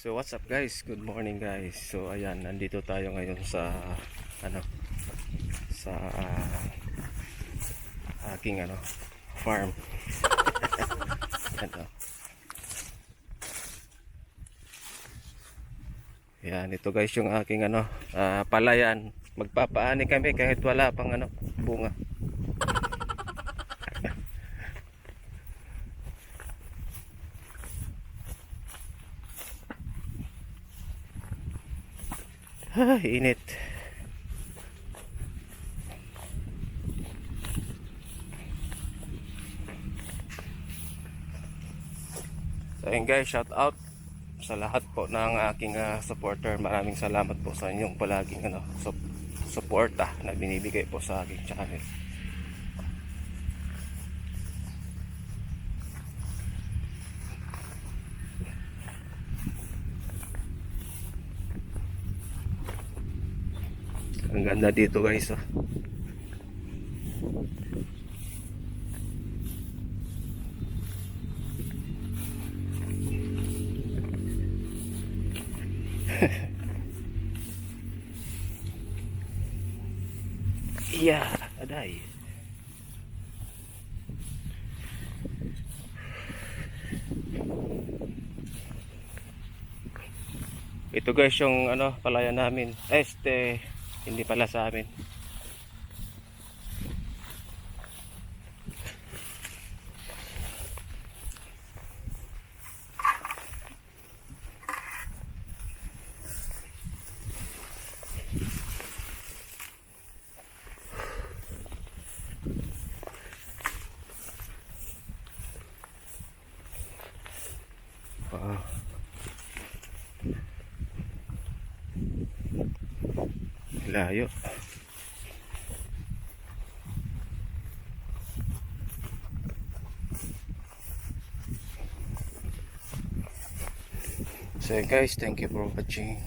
So what's up guys? Good morning guys. So ayan, nandito tayo ngayon sa ano sa ah, aking ano farm. ano. Yan, ito guys yung aking ano ah, palayan. Magpapaani kami kahit wala pang ano bunga. Ay, init. So ayun guys, shout out sa lahat po ng aking ah, supporter. Maraming salamat po sa inyong palaging ano, sup- suporta na binibigay po sa aking channel. Ang ganda dito guys. Oh. Iya, aday. Ito guys yung ano, palayan namin. Este, hindi pala sa amin. Wow. Layo. So guys, thank you for watching.